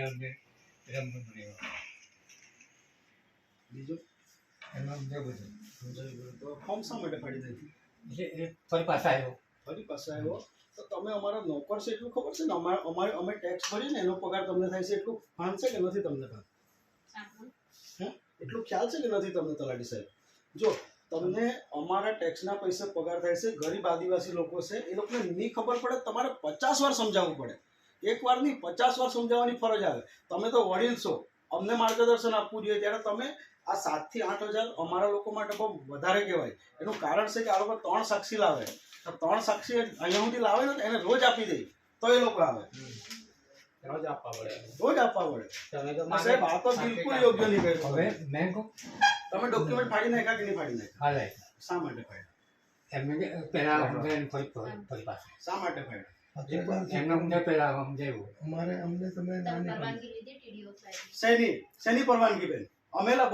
અમને રમવું પડ્યું બીજું? એમાં અમને બધું તો ફોર્મ શા માટે ફાડી નાખ્યું એટલે એ ફરી પાછા આવ્યો. ફરી પાસે આવ્યો? તો તમે અમારા નોકર છે એટલું ખબર છે ને? અમારે અમારે અમે ટેક્સ ભરીને એનો પગાર તમને થાય છે એટલું ભાન છે કે નથી તમને ભાન? હે? એટલું ખ્યાલ છે કે નથી તમને તલાટી સાહેબ? જો તમને અમારા ટેક્સના પૈસા પગાર થાય છે ગરીબ આદિવાસી લોકો છે એ લોકોને નહીં ખબર પડે તમારે પચાસ વાર સમજાવવું પડે. એક વાર નહીં પચાસ વાર સમજાવવાની ફરજ આવે. તમે તો વડીલ છો. અમને માર્ગદર્શન આપવું જોઈએ. ત્યારે તમે આ સાતથી આઠ હજાર અમારા લોકો માટે બહુ વધારે કહેવાય. એનું કારણ છે કે આ લોકો ત્રણ સાક્ષી લાવે. તો ત્રણ સાક્ષી અહીંયા સુધી લાવે ને એને રોજ આપી દે. તો એ લોકો આવે. રોજ આપવા પડે. રોજ આપવા પડે. સાહેબ આ તો બિલકુલ યોગ્ય નહીં કર્યું હવે મેં કહું. તમે ડોક્યુમેન્ટ ફાડી નાખ્યા કે નહીં ફાડી નાખ્યા? શા માટે ફાડ્યા? એમને પહેલા ફરી ફરી શા માટે ફાડ્યા? એમને અમને પહેલા સમજાવ્યું અમારે અમને તમે ના નહીં શેની? શેની પરવાનગી બેન? અમે